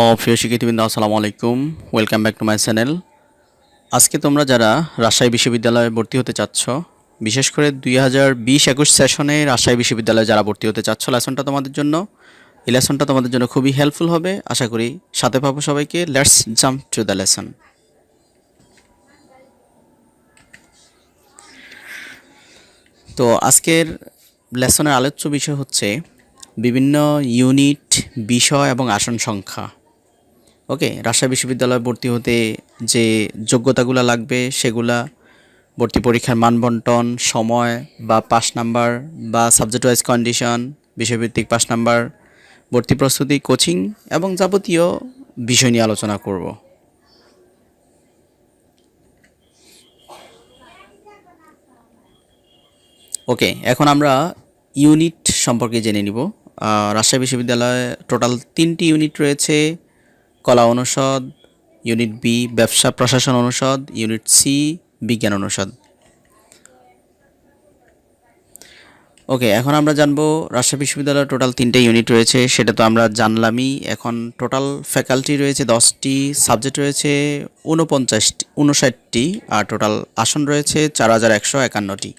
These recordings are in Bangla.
ও প্রিয় শিক্ষার্থীবৃন্দ, আসসালামু আলাইকুম। Welcome back to my channel আজকে তোমরা যারা রাজশাহী বিশ্ববিদ্যালয়ে ভর্তি হতে চাচ্ছ, বিশেষ করে দুই হাজার বিশ একুশ সেশনে রাজশাহী বিশ্ববিদ্যালয়ে যারা ভর্তি হতে চাচ্ছ লেসনটা তোমাদের জন্য, এই লেসনটা তোমাদের জন্য খুবই হেল্পফুল হবে। আশা করি সাথে পাবো সবাইকে। Let's jump to the lesson তো আজকের লেসনের আলোচ্য বিষয় হচ্ছে বিভিন্ন ইউনিট বিষয় এবং আসন সংখ্যা। ওকে, রাজশাহী বিশ্ববিদ্যালয়ে ভর্তি হতে যে যোগ্যতাগুলো লাগবে সেগুলা, ভর্তি পরীক্ষার মানবন্টন, সময় বা পাস নাম্বার বা সাবজেক্ট ওয়াইজ কন্ডিশন বিষয়ভিত্তিক পাস নাম্বার, ভর্তি প্রস্তুতি কোচিং এবং যাবতীয় বিষয় নিয়ে আলোচনা করব। ওকে, এখন আমরা ইউনিট সম্পর্কে জেনে নিব। রাজশাহী বিশ্ববিদ্যালয়ে টোটাল তিনটি ইউনিট রয়েছে। কলা অনুষদ, ইউনিট বি, ব্যবসা প্রশাসন অনুষদ, ইউনিট সি, বিজ্ঞান অনুষদ। ওকে, এখন আমরা জানব রাজশাহী বিশ্ববিদ্যালয়ে টোটাল তিনটে ইউনিট রয়েছে, সেটা তো আমরা জানলামই। এখন টোটাল ফ্যাকাল্টি রয়েছে দশটি, সাবজেক্ট রয়েছে ঊনপঞ্চাশটি উনষাটটি আর টোটাল আসন রয়েছে চার হাজার একশো একান্নটি।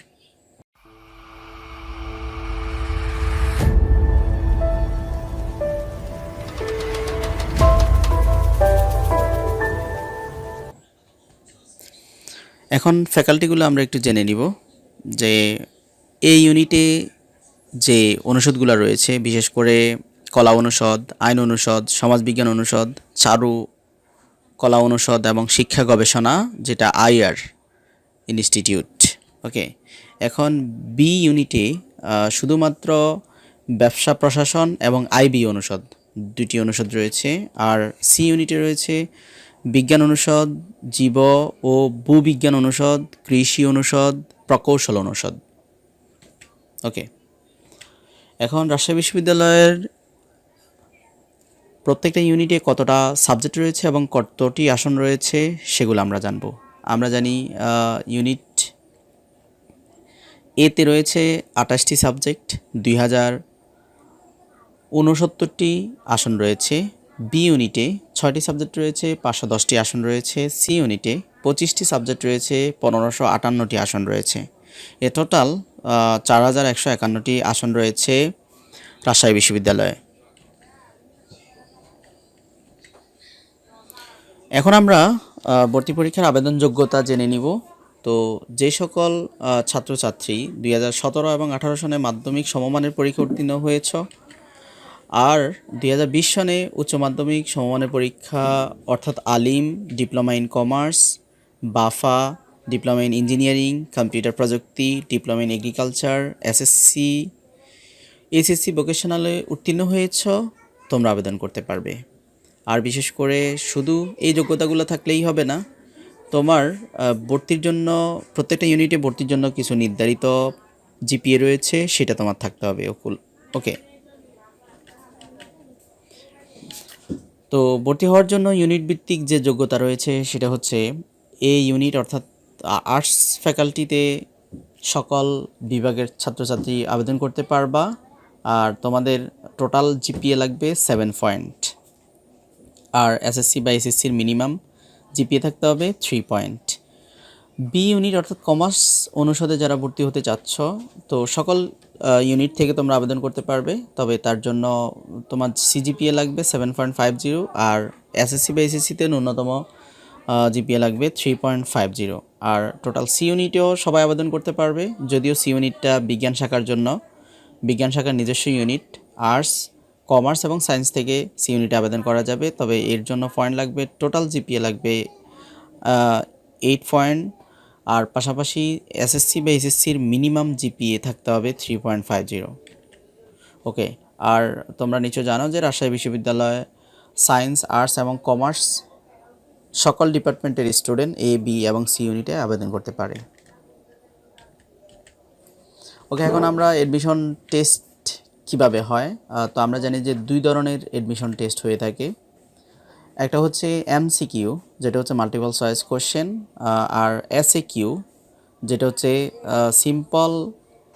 এখন ফ্যাকাল্টিগুলো আমরা একটু জেনে নিব যে এই ইউনিটে যে অনুষদগুলো রয়েছে, বিশেষ করে কলা অনুষদ, আইন অনুষদ, সমাজবিজ্ঞান অনুষদ, চারু কলা অনুষদ এবং শিক্ষা গবেষণা, যেটা আইআর ইনস্টিটিউট, ওকে? এখন বি ইউনিটে শুধুমাত্র ব্যবসা প্রশাসন এবং আইবি অনুষদ দুটি অনুষদ রয়েছে, আর সি ইউনিটে রয়েছে বিজ্ঞান অনুষদ, জীব ও ভূবিজ্ঞান অনুষদ, কৃষি অনুষদ, প্রকৌশল অনুষদ। ওকে। এখন রাজশাহী বিশ্ববিদ্যালয়ের প্রত্যেকটা ইউনিটে কতটা সাবজেক্ট রয়েছে এবং কতটি আসন রয়েছে সেগুলো আমরা জানব। আমরা জানি ইউনিট এতে রয়েছে আঠাশটি সাবজেক্ট, দুই হাজার ঊনসত্তরটি আসন রয়েছে। বি ইউনিটে ছয়টি সাবজেক্ট রয়েছে, পাঁচশো দশটি আসন রয়েছে, সি ইউনিটে পঁচিশটি সাবজেক্ট রয়েছে, পনেরোশো আটান্নটি আসন রয়েছে। এ টোটাল চার হাজার একশো একান্নটি আসন রয়েছে রাজশাহী বিশ্ববিদ্যালয়ে। এখন আমরা ভর্তি পরীক্ষার আবেদন যোগ্যতা জেনে নিব। তো যে সকল ছাত্রছাত্রী দুই হাজার সতেরো এবং আঠারো সনে মাধ্যমিক সমমানের পরীক্ষা উত্তীর্ণ হয়েছ আর দুই হাজার বিশ সনে উচ্চ মাধ্যমিক সমমানের পরীক্ষা, অর্থাৎ Alim, diploma in commerce, BAFA, diploma in engineering, computer প্রযুক্তি, diploma in agriculture SSC SSC ভোকেশনালে উত্তীর্ণ হয়েছ, তোমরা আবেদন করতে পারবে। আর বিশেষ করে শুধু এই যোগ্যতাগুলো থাকলেই হবে না, তোমার ভর্তির জন্য, প্রত্যেকটা ইউনিটে ভর্তির জন্য কিছু নির্ধারিত জিপিএ রয়েছে, সেটা তোমার থাকতে হবে ওকে। তো ভর্তি হওয়ার জন্য ইউনিট ভিত্তিক যে যোগ্যতা রয়েছে সেটা হচ্ছে এ ইউনিট অর্থাৎ আর্টস ফ্যাকাল্টিতে সকল বিভাগের ছাত্রছাত্রী আবেদন করতে পারবা। আর তোমাদের টোটাল জিপিএ লাগবে সেভেন পয়েন্ট আর এসএসসি বা এসএসসির মিনিমাম জিপিএ থাকতে হবে থ্রি পয়েন্ট বি ইউনিট অর্থাৎ কমার্স অনুষদে যারা ভর্তি হতে চাচ্ছ, তো সকল ইউনিট থেকে তোমরা আবেদন করতে পারবে, তবে তার জন্য তোমার সিজিপিএ লাগবে সেভেন পয়েন্ট ফাইভ জিরো আর এসএসসি বা এসএসসিতে ন্যূনতম জিপিএ লাগবে থ্রি পয়েন্ট ফাইভ জিরো আর টোটাল সি ইউনিটেও সবাই আবেদন করতে পারবে, যদিও সি ইউনিটটা বিজ্ঞান শাখার জন্য, বিজ্ঞান শাখার নিজস্ব ইউনিট আর্টস কমার্স এবং সায়েন্স থেকে সি ইউনিটে আবেদন করা যাবে, তবে এর জন্য পয়েন্ট লাগবে টোটাল জিপিএ লাগবে এইট পয়েন্ট আর পাশাপাশি এসএসসি বা এসএসসির মিনিমাম জিপিএ থাকতে হবে three point five zero okay আর তোমরা নিশ্চয় জানো যে রাজশাহী বিশ্ববিদ্যালয়ে সায়েন্স আর্টস এবং কমার্স সকল ডিপার্টমেন্টের স্টুডেন্ট এ বি এবং সি ইউনিটে আবেদন করতে পারে। ওকে এখন আমরা এডমিশন টেস্ট কীভাবে হয়? তো আমরা জানি যে দুই ধরনের এডমিশন টেস্ট হয়ে থাকে। একটা হচ্ছে এমসিকিউ যেটা হচ্ছে মাল্টিপল চয়েস কোশ্চেন আর এসএ কিউ যেটা হচ্ছে সিম্পল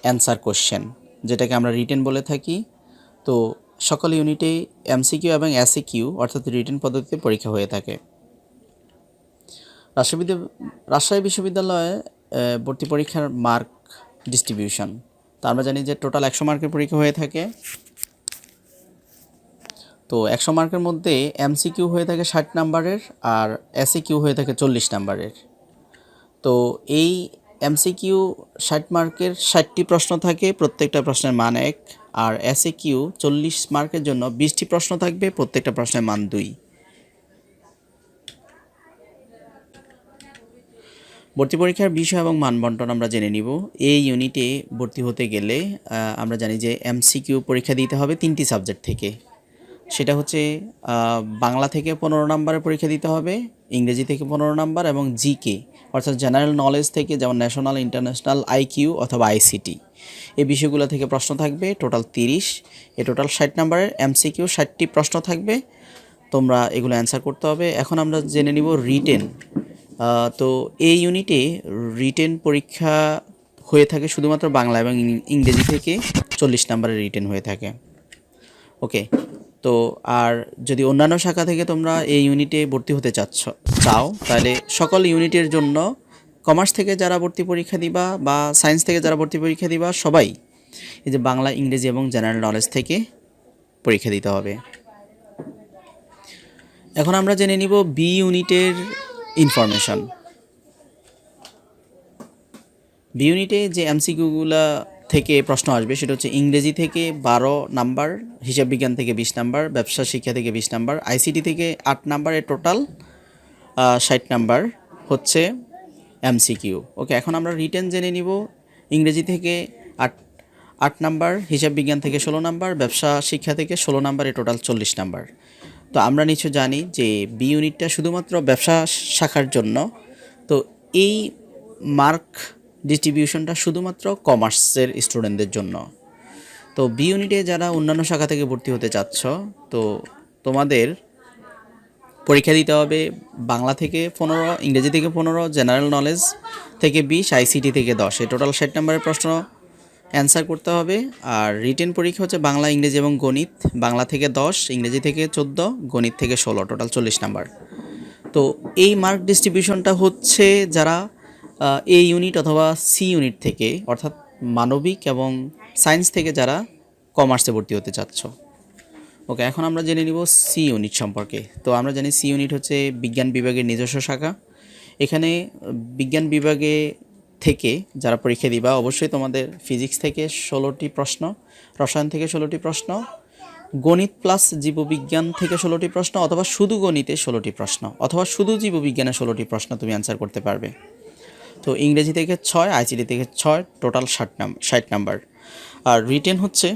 অ্যান্সার কোশ্চেন যেটাকে আমরা রিটেন বলে থাকি। তো সকল ইউনিটেই এমসিকিউ এবং এসিকিউ অর্থাৎ রিটেন পদ্ধতিতে পরীক্ষা হয়ে থাকে। রাজশাহী রাজশাহী বিশ্ববিদ্যালয়ে ভর্তি পরীক্ষার মার্ক ডিস্ট্রিবিউশন তো আমরা জানি যে টোটাল একশো মার্কের পরীক্ষা হয়ে থাকে। তো একশো মার্কের মধ্যে এমসিকিউ হয়ে থাকে ষাট নাম্বারের আর এসিকিউ হয়ে থাকে চল্লিশ নাম্বারের। তো এই এমসিকিউ ষাট মার্কের ষাটটি প্রশ্ন থাকে, প্রত্যেকটা প্রশ্নের মান এক আর এসিকিউ চল্লিশ মার্কের জন্য বিশটি প্রশ্ন থাকবে, প্রত্যেকটা প্রশ্নের মান দুই। ভর্তি পরীক্ষার বিষয় এবং মানবন্টন আমরা জেনে নিব। এই ইউনিটে ভর্তি হতে গেলে আমরা জানি যে এমসিকিউ পরীক্ষা দিতে হবে তিনটি সাবজেক্ট থেকে। সেটা হচ্ছে বাংলা থেকে পনেরো নম্বরের পরীক্ষা দিতে হবে, ইংরেজি থেকে পনেরো নাম্বার এবং জিকে অর্থাৎ জেনারেল নলেজ থেকে যেমন ন্যাশনাল ইন্টারন্যাশনাল আইকিউ অথবা আইসিটি এই বিষয়গুলো থেকে প্রশ্ন থাকবে, টোটাল তিরিশ। এ টোটাল ষাট নাম্বারের এমসিকিউ ষাটটি প্রশ্ন থাকবে। তোমরা এগুলো অ্যান্সার করতে হবে। এখন আমরা জেনে নিব রিটেন তো এই ইউনিটে রিটেন পরীক্ষা হয়ে থাকে শুধুমাত্র বাংলা এবং ইংরেজি থেকে চল্লিশ নাম্বারের রিটেন হয়ে থাকে। ওকে তো আর যদি অন্যান্য শাখা থেকে তোমরা এই ইউনিটে ভর্তি হতে চাচ্ছ, চাও, তাহলে সকল ইউনিটের জন্য কমার্স থেকে যারা ভর্তি পরীক্ষা দিবা বা সায়েন্স থেকে যারা ভর্তি পরীক্ষা দিবা, সবাই এই যে বাংলা, ইংরেজি এবং জেনারেল নলেজ থেকে পরীক্ষা দিতে হবে। এখন আমরা জেনে নিব বি ইউনিটের ইনফরমেশন। বি ইউনিটে যে এমসিকিউগুলা থেকে প্রশ্ন আসবে, সেটা হচ্ছে ইংরেজি থেকে বারো নাম্বার, হিসাব বিজ্ঞান থেকে বিশ নাম্বার, ব্যবসা শিক্ষা থেকে বিশ নাম্বার আইসিটি থেকে আট নাম্বারের টোটাল ষাট নাম্বার হচ্ছে এমসিকিউ ওকে এখন আমরা রিটেন জেনে নিব, ইংরেজি থেকে আট আট নাম্বার, হিসাব বিজ্ঞান থেকে ষোলো নাম্বার, ব্যবসা শিক্ষা থেকে ষোলো নাম্বারে টোটাল চল্লিশ নাম্বার। তো আমরা নিশ্চয় জানি যে বি ইউনিটটা শুধুমাত্র ব্যবসা শাখার জন্য, তো এই মার্ক ডিস্ট্রিবিউশনটা শুধুমাত্র কমার্সের স্টুডেন্টদের জন্য। তো বি ইউনিটে যারা অন্যান্য শাখা থেকে ভর্তি হতে চাচ্ছ, তো তোমাদের পরীক্ষা দিতে হবে বাংলা থেকে পনেরো, ইংরেজি থেকে পনেরো জেনারেল নলেজ থেকে বিশ আইসিটি থেকে দশ। এই টোটাল ষাট নম্বরের প্রশ্ন অ্যান্সার করতে হবে। আর রিটেন পরীক্ষা হচ্ছে বাংলা, ইংরেজি এবং গণিত। বাংলা থেকে দশ, ইংরেজি থেকে চোদ্দ, গণিত থেকে ষোলো টোটাল চল্লিশ নাম্বার। তো এই মার্ক ডিস্ট্রিবিউশনটা হচ্ছে যারা এ ইউনিট অথবা সি ইউনিট থেকে, অর্থাৎ মানবিক এবং সায়েন্স থেকে যারা কমার্সে ভর্তি হতে চাচ্ছ। ওকে এখন আমরা জেনে নিব সি ইউনিট সম্পর্কে। তো আমরা জানি সি ইউনিট হচ্ছে বিজ্ঞান বিভাগের নিজস্ব শাখা। এখানে বিজ্ঞান বিভাগে থেকে যারা পরীক্ষা দিবা, অবশ্যই তোমাদের ফিজিক্স থেকে ষোলোটি প্রশ্ন, রসায়ন থেকে ষোলোটি প্রশ্ন, গণিত প্লাস জীববিজ্ঞান থেকে ষোলোটি প্রশ্ন, অথবা শুধু গণিতে ষোলোটি প্রশ্ন, অথবা শুধু জীববিজ্ঞানে ষোলোটি প্রশ্ন তুমি অ্যান্সার করতে পারবে। তো ইংরেজি থেকে ছয় আইসিডি থেকে ছয়, টোটাল ষাট নাম্বার ষাট নাম্বার। আর রিটেন হচ্ছে,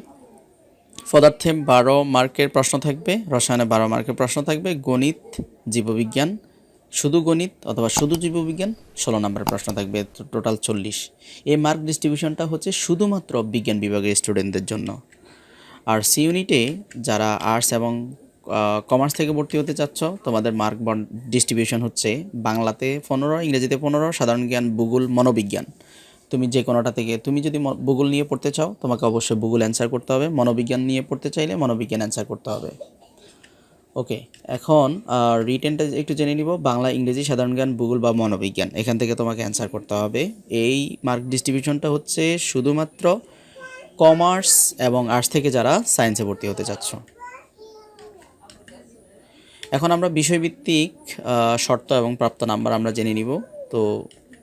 পদার্থে বারো মার্কের প্রশ্ন থাকবে, রসায়নে বারো মার্কের প্রশ্ন থাকবে, গণিত, জীববিজ্ঞান, শুধু গণিত অথবা শুধু জীববিজ্ঞান, ষোলো নম্বরের প্রশ্ন থাকবে টোটাল চল্লিশ। এই মার্ক ডিস্ট্রিবিউশনটা হচ্ছে শুধুমাত্র বিজ্ঞান বিভাগের স্টুডেন্টদের জন্য। আর সি ইউনিটে যারা আর্টস এবং কমার্স থেকে ভর্তি হতে চাচ্ছ, তোমাদের মার্ক ডিস্ট্রিবিউশন হচ্ছে বাংলাতে পনেরো, ইংরেজিতে পনেরো, সাধারণ জ্ঞান ভূগোল মনোবিজ্ঞান। তুমি যে কোনোটা থেকে, তুমি যদি ভূগোল নিয়ে পড়তে চাও, তোমাকে অবশ্যই ভূগোল অ্যান্সার করতে হবে। মনোবিজ্ঞান নিয়ে পড়তে চাইলে মনোবিজ্ঞান অ্যান্সার করতে হবে। ওকে এখন রিটেনটা একটু জেনে নিব। বাংলা, ইংরেজি, সাধারণ জ্ঞান ভূগোল বা মনোবিজ্ঞান, এখান থেকে তোমাকে অ্যান্সার করতে হবে। এই মার্ক ডিস্ট্রিবিউশনটা হচ্ছে শুধুমাত্র কমার্স এবং আর্টস থেকে যারা সায়েন্সে ভর্তি হতে চাচ্ছ। এখন আমরা বিষয়ভিত্তিক শর্ত এবং প্রাপ্ত নাম্বার আমরা জেনে নিব। তো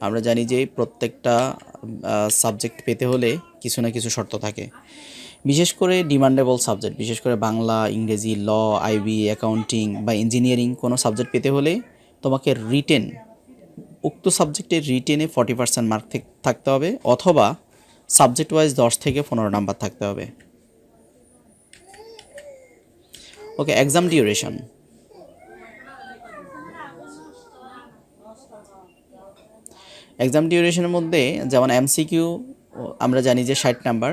আমরা জানি যে প্রত্যেকটা সাবজেক্ট পেতে হলে কিছু না কিছু শর্ত থাকে। বিশেষ করে ডিমান্ডেবল সাবজেক্ট বিশেষ করে বাংলা, ইংরেজি, ল আইবি অ্যাকাউন্টিং বা ইঞ্জিনিয়ারিং কোনো সাবজেক্ট পেতে হলে তোমাকে রিটেন উক্ত সাবজেক্টের রিটেনে ফর্টি পার্সেন্ট মার্ক থাকতে হবে অথবা সাবজেক্ট ওয়াইজ দশ থেকে পনেরো নাম্বার থাকতে হবে। ওকে এক্সাম ডিউরেশন এক্সাম ডিউরেশনের মধ্যে যেমন এমসিকিউ আমরা জানি যে ষাট নাম্বার,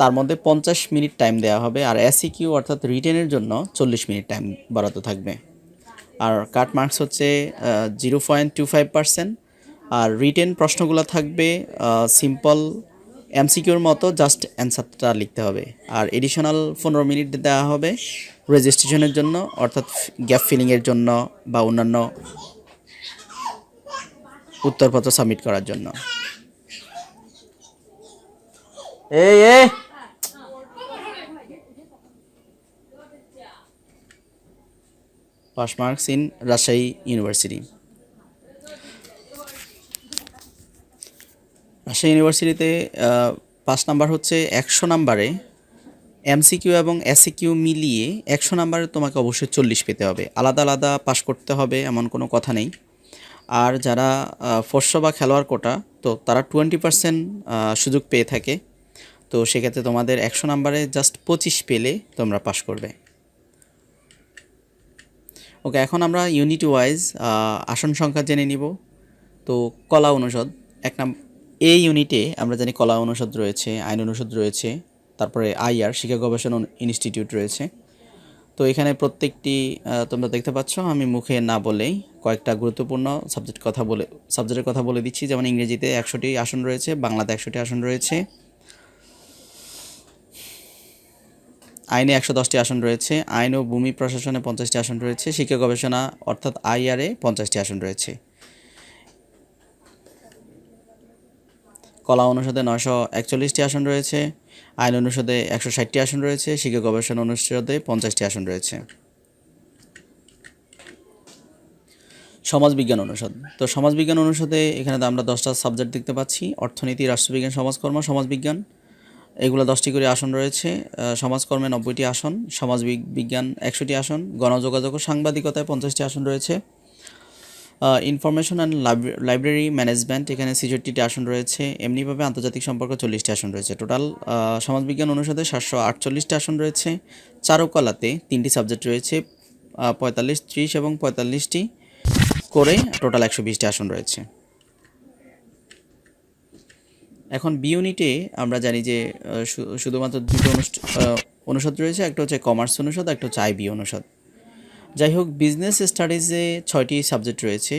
তার মধ্যে পঞ্চাশ মিনিট টাইম দেওয়া হবে আর এসিকিউ অর্থাৎ রিটেনের জন্য চল্লিশ মিনিট টাইম বরাদ্দ থাকবে। আর কাট মার্কস হচ্ছে zero point two five percent আর রিটেন প্রশ্নগুলো থাকবে সিম্পল এমসিকিউর মতো জাস্ট অ্যান্সারটা লিখতে হবে। আর এডিশনাল পনেরো মিনিট দেওয়া হবে রেজিস্ট্রেশনের জন্য অর্থাৎ গ্যাপ ফিলিংয়ের জন্য বা অন্যান্য উত্তরপত্র সাবমিট করার জন্য। এই এ। Pass marks in Rajshahi university. Rajshahi ইউনিভার্সিটিতে পাঁচ নাম্বার হচ্ছে একশো নাম্বারে। এমসিকিউ এবং এসিকিউ মিলিয়ে একশো নাম্বারে তোমাকে অবশ্যই চল্লিশ পেতে হবে। আলাদা আলাদা পাস করতে হবে এমন কোনো কথা নেই। আর যারা ফর্স বা খেলোয়াড় কোটা, তো তারা টোয়েন্টি পার্সেন্ট সুযোগ পেয়ে থাকে। তো সেক্ষেত্রে তোমাদের একশো নাম্বারে জাস্ট পঁচিশ পেলে তোমরা পাস করবে। ওকে, এখন আমরা ইউনিট ওয়াইজ আসন সংখ্যা জেনে নিব। তো কলা অনুষদ, এক নাম এই ইউনিটে আমরা জানি কলা অনুষদ রয়েছে, আইন অনুষদ রয়েছে, তারপরে আইআর শিক্ষা গবেষণা ইনস্টিটিউট রয়েছে। তো এখানে প্রত্যেকটি তোমরা দেখতে পাচ্ছ, আমি মুখে না বলেই কয়েকটা গুরুত্বপূর্ণ সাবজেক্ট কথা বলে সাবজেক্টের কথা বলে দিচ্ছি। যেমন ইংরেজিতে একশোটি আসন রয়েছে, বাংলাতে একশোটি আসন রয়েছে। আইনে একশো দশটি আসন রয়েছে, আইন ও ভূমি প্রশাসনে পঞ্চাশটি আসন রয়েছে, শিক্ষা গবেষণা অর্থাৎ আইআরএ পঞ্চাশটি আসন রয়েছে। কলা অনুষদে নশো একচল্লিশটি আসন রয়েছে আইন অনুষদে একশো ষাটটি আসন রয়েছে, শিক্ষা গবেষণা অনুষদে পঞ্চাশটি আসন রয়েছে। সমাজবিজ্ঞান অনুষদ। তো সমাজবিজ্ঞান অনুষদে এখানে আমরা দশটা সাবজেক্ট দেখতে পাচ্ছি, অর্থনীতি, রাষ্ট্রবিজ্ঞান, সমাজকর্ম, সমাজবিজ্ঞান। এগুলো দশটি করে আসন রয়েছে সমাজকর্মে নব্বইটি আসন সমাজ বিজ্ঞান একশোটি আসন, গণযোগাযোগ ও সাংবাদিকতায় পঞ্চাশটি আসন রয়েছে। ইনফরমেশন অ্যান্ড লাইব্রেরি ম্যানেজমেন্ট এখানে ছেষট্টিটি আসন রয়েছে। এমনিভাবে আন্তর্জাতিক সম্পর্ক চল্লিশটি আসন রয়েছে। টোটাল সমাজবিজ্ঞান অনুষদে সাতশো আটচল্লিশটি আসন রয়েছে। চারুকলাতে তিনটি সাবজেক্ট রয়েছে। পঁয়তাল্লিশ, ত্রিশ এবং পঁয়তাল্লিশটি করে টোটাল একশো বিশটি আসন রয়েছে। এখন বি ইউনিটে আমরা জানি যে শুধুমাত্র দুটো অনুষদ রয়েছে। একটা হচ্ছে কমার্স অনুষদ, একটা হচ্ছে আইবি অনুষদ। যাই হোক বিজনেস স্টাডিজে ছয়টি সাবজেক্ট রয়েছে।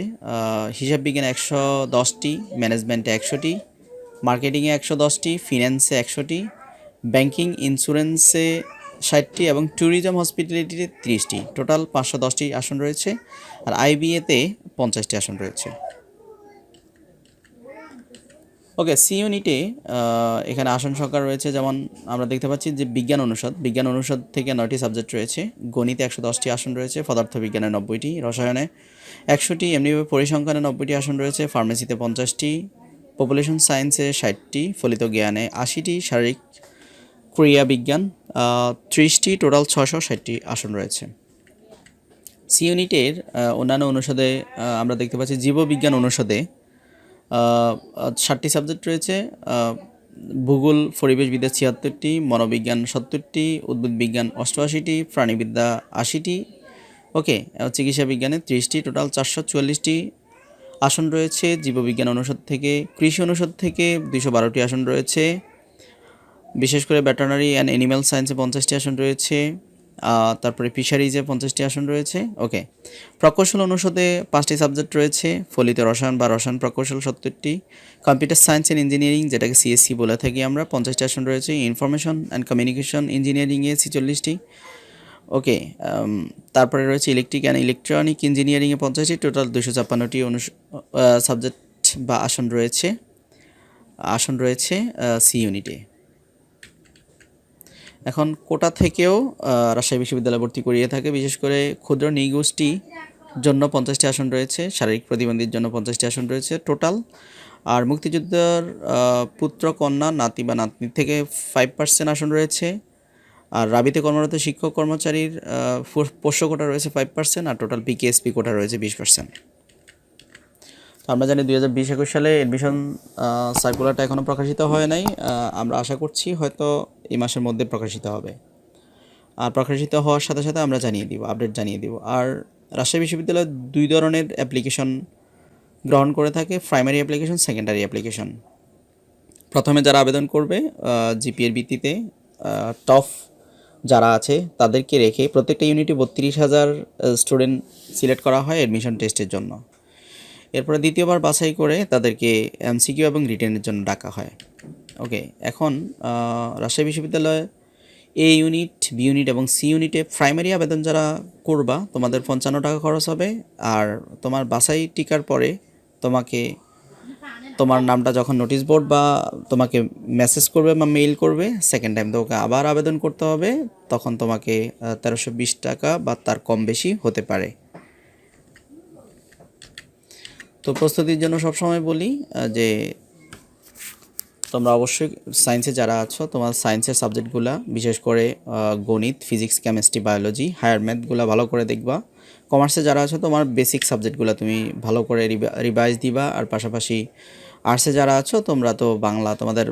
হিসাব বিজ্ঞান একশো দশটি ম্যানেজমেন্টে একশোটি মার্কেটিংয়ে একশো দশটি ফিন্যান্সে একশোটি ব্যাংকিং ইন্স্যুরেন্সে ষাটটি এবং ট্যুরিজম হসপিটালিটিতে তিরিশটি। টোটাল পাঁচশো দশটি আসন রয়েছে, আর আইবিএতে পঞ্চাশটি আসন রয়েছে। ওকে সি ইউনিটে এখানে আসন সংখ্যা রয়েছে, যেমন আমরা দেখতে পাচ্ছি যে বিজ্ঞান অনুষদ বিজ্ঞান অনুষদ থেকে নয়টি সাবজেক্ট রয়েছে, গণিতে একশো দশটি আসন রয়েছে, পদার্থবিজ্ঞানে নব্বইটি, রসায়নে একশোটি, এমনিভাবে পরিসংখ্যানে নব্বইটি আসন রয়েছে ফার্মেসিতে পঞ্চাশটি পপুলেশন সায়েন্সে ষাটটি, ফলিত জ্ঞানে আশিটি, শারীরিক ক্রিয়া বিজ্ঞান ত্রিশটি টোটাল ছশো ষাটটি আসন রয়েছে। সি ইউনিটের অন্যান্য অনুষদে আমরা দেখতে পাচ্ছি জীববিজ্ঞান অনুষদে ষাটটি সাবজেক্ট রয়েছে ভূগোল পরিবেশবিদ্যা ছিয়াত্তরটি, মনোবিজ্ঞান সত্তরটি, উদ্ভিদ বিজ্ঞান অষ্টআশিটি, প্রাণীবিদ্যা আশিটি, ওকে চিকিৎসা বিজ্ঞানে ত্রিশটি, টোটাল চারশো চুয়াল্লিশটি আসন রয়েছে, জীববিজ্ঞান অনুষদ থেকে, কৃষি অনুষদ থেকে দুশো বারোটি আসন রয়েছে, বিশেষ করে ভেটেরিনারি অ্যান্ড অ্যানিম্যাল সায়েন্সে পঞ্চাশটি আসন রয়েছে তারপরে ফিশারিজে পঞ্চাশটি আসন রয়েছে। ওকে। প্রকৌশল অনুষদে পাঁচটি সাবজেক্ট রয়েছে। ফলিত রসায়ন বা রসায়ন প্রকৌশল সত্তরটি। কম্পিউটার সায়েন্স অ্যান্ড ইঞ্জিনিয়ারিং, যেটাকে সিএসসি বলে থাকি আমরা, পঞ্চাশটি আসন রয়েছে। ইনফরমেশন অ্যান্ড কমিউনিকেশন ইঞ্জিনিয়ারিংয়ে ছিচল্লিশটি। ওকে তারপরে রয়েছে ইলেকট্রিক অ্যান্ড ইলেকট্রনিক ইঞ্জিনিয়ারিংয়ে পঞ্চাশটি। টোটাল দুশো ছাপ্পান্নটি সাবজেক্ট বা আসন রয়েছে। আসন রয়েছে সি ইউনিটে এখন কোটা থেকেও রাজশাহী বিশ্ববিদ্যালয় ভর্তি করিয়ে থাকে। বিশেষ করে ক্ষুদ্র নৃগোষ্ঠী জন্য পঞ্চাশটি আসন রয়েছে, শারীরিক প্রতিবন্ধীর জন্য পঞ্চাশটি আসন রয়েছে টোটাল আর মুক্তিযুদ্ধের পুত্র, কন্যা, নাতি বা নাতনি থেকে ফাইভ পার্সেন্ট আসন রয়েছে। আর রাবিতে কর্মরত শিক্ষক কর্মচারীর পোষ্য কোটা রয়েছে ফাইভ পার্সেন্ট আর টোটাল পিকেএসপি কোটা রয়েছে বিশ পার্সেন্ট আমরা জানি দুই হাজার বিশ একুশ সালে এডমিশন সার্কুলারটা এখনও প্রকাশিত হয় নাই। আমরা আশা করছি হয়তো এই মাসের মধ্যে প্রকাশিত হবে। আর প্রকাশিত হওয়ার সাথে সাথে আমরা জানিয়ে দিব আপডেট জানিয়ে দিব। আর রাজশাহী বিশ্ববিদ্যালয় দুই ধরনের অ্যাপ্লিকেশন গ্রহণ করে থাকে প্রাইমারি অ্যাপ্লিকেশন সেকেন্ডারি অ্যাপ্লিকেশন প্রথমে যারা আবেদন করবে জিপিএর ভিত্তিতে টপ যারা আছে, তাদেরকে রেখে প্রত্যেকটা ইউনিটে বত্রিশ হাজার স্টুডেন্ট সিলেক্ট করা হয় অ্যাডমিশন টেস্টের জন্য। এরপরে দ্বিতীয়বার বাছাই করে তাদেরকে এমসিকিউ এবং রিটেনের জন্য ডাকা হয়। ওকে, এখন রাজশাহী বিশ্ববিদ্যালয়ে এ ইউনিট বি ইউনিট এবং সি ইউনিটে প্রাইমারি আবেদন যারা করবা, তোমাদের পঞ্চান্ন টাকা খরচ হবে আর তোমার বাছাই টিকার পরে তোমাকে, তোমার নামটা যখন নোটিশ বোর্ড বা তোমাকে মেসেজ করবে বা মেইল করবে সেকেন্ড টাইম তোমাকে আবার আবেদন করতে হবে, তখন তোমাকে তেরোশো বিশ টাকা বা তার কম বেশি হতে পারে। তো প্রস্তুতির জন্য সবসময় বলি যে তোমরা অবশ্যই সায়েন্সে যারা আছো, তোমার সায়েন্সের সাবজেক্টগুলো বিশেষ করে গণিত ফিজিক্স কেমিস্ট্রি বায়োলজি হায়ার ম্যাথগুলো ভালো করে দেখবা। কমার্সে যারা আছো, তোমার বেসিক সাবজেক্টগুলো তুমি ভালো করে রিভাইজ দিবা। আর পাশাপাশি আর্টসে যারা আছো, তোমরা তো বাংলা, তোমাদের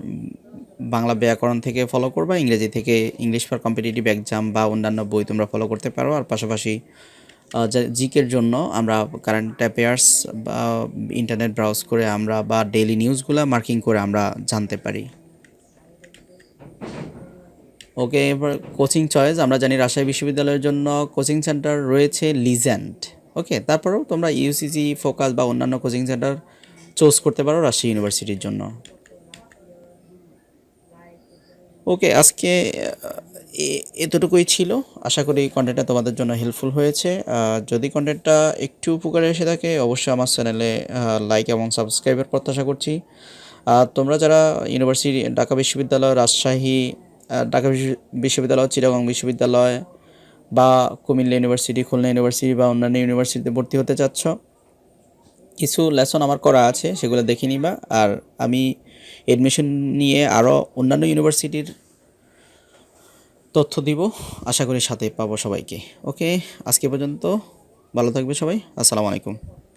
বাংলা ব্যাকরণ থেকে ফলো করবা, ইংরেজি থেকে ইংলিশ ফর কম্পিটিটিভ এক্সাম বা অন্যান্য বই তোমরা ফলো করতে পারো। আর পাশাপাশি জিকের জন্য আমরা কারেন্ট অ্যাফেয়ার্স বা ইন্টারনেট ব্রাউজ করে আমরা বা ডেইলি নিউজগুলো মার্কিং করে আমরা জানতে পারি। ওকে এবার কোচিং চয়েস আমরা জানি রাজশাহী বিশ্ববিদ্যালয়ের জন্য কোচিং সেন্টার রয়েছে লিজেন্ড ওকে তারপরেও তোমরা ইউসিসি ফোকাস বা অন্যান্য কোচিং সেন্টার চুজ করতে পারো রাজশাহী ইউনিভার্সিটির জন্য। ওকে আজকে এতটুকুই ছিল। আশা করি কন্টেন্টটা তোমাদের জন্য হেল্পফুল হয়েছে। যদি কন্টেন্টটা একটু উপকারে এসে থাকে, অবশ্যই আমার চ্যানেলে লাইক এবং সাবস্ক্রাইবের প্রত্যাশা করছি। তোমরা যারা ইউনিভার্সিটি ঢাকা বিশ্ববিদ্যালয়, রাজশাহী ঢাকা বিশ্ব- বিশ্ববিদ্যালয়, চিটাগং বিশ্ববিদ্যালয় বা কুমিল্লা ইউনিভার্সিটি খুলনা ইউনিভার্সিটি বা অন্যান্য ইউনিভার্সিটিতে ভর্তি হতে চাচ্ছ, কিছু লেসন আমার করা আছে, সেগুলো দেখে নিবা। আর আমি এডমিশন নিয়ে আরও অন্যান্য ইউনিভার্সিটির তথ্য দিব। আশা করি সাথে পাবো সবাইকে। ওকে, আজকে পর্যন্ত ভালো থাকবে সবাই। আসসালামু আলাইকুম।